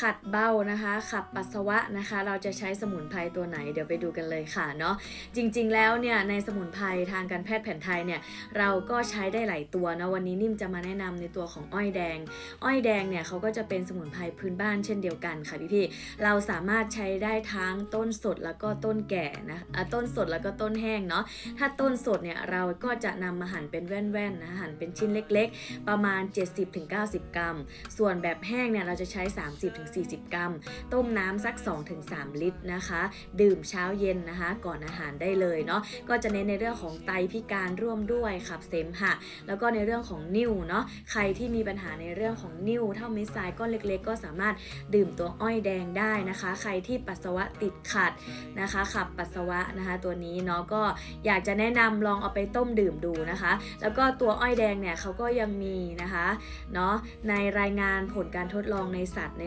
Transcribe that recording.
ขัดเบ้านะคะ ขับปัสสาวะนะคะ เราจะใช้สมุนไพรตัวไหนเดี๋ยวไปดูกันเลยค่ะเนาะจริงๆแล้วเนี่ยในสมุนไพรทางการแพทย์แผนไทยเนี่ยเราก็ใช้ได้หลายตัวนะวันนี้นิ่มจะมาแนะนำในตัวของอ้อยแดง อ้อยแดงเนี่ยเขาก็จะเป็นสมุนไพรพื้นบ้านเช่นเดียวกันค่ะพี่ๆเราสามารถใช้ได้ทั้งต้นสดแล้วก็ต้นแก่นะต้นสดแล้วก็ต้นแห้งเนาะถ้าต้นสดเนี่ยเราก็จะนำมาหั่นเป็นแว่นๆนะหั่นเป็นชิ้นเล็ก ๆ ประมาณ 70-90 กรัม ส่วนแบบแห้งเนี่ยเราจะใช้40 กรัม ต้มน้ำสัก 2-3 ลิตรนะคะ ดื่มเช้าเย็นนะคะ ก่อนอาหารได้เลยเนาะก็จะเน้นในเรื่องของไตพิการร่วมด้วยขับเสมหะ แล้วก็ในเรื่องของนิ่วเนาะใครที่มีปัญหาในเรื่องของนิ่วเท่าเม็ดทรายก้อนเล็กๆ ก็สามารถดื่มตัวอ้อยแดงได้นะคะ ใครที่ปัสสาวะติดขัดนะคะ ขับปัสสาวะนะคะ ตัวนี้เนาะก็อยากจะแนะนำลองเอาไปต้มดื่มดูนะคะ แล้วก็ตัวอ้อยแดงเนี่ยเขาก็ยังมีนะคะเนาะในรายงานผลการทดลองในสัตว์ใน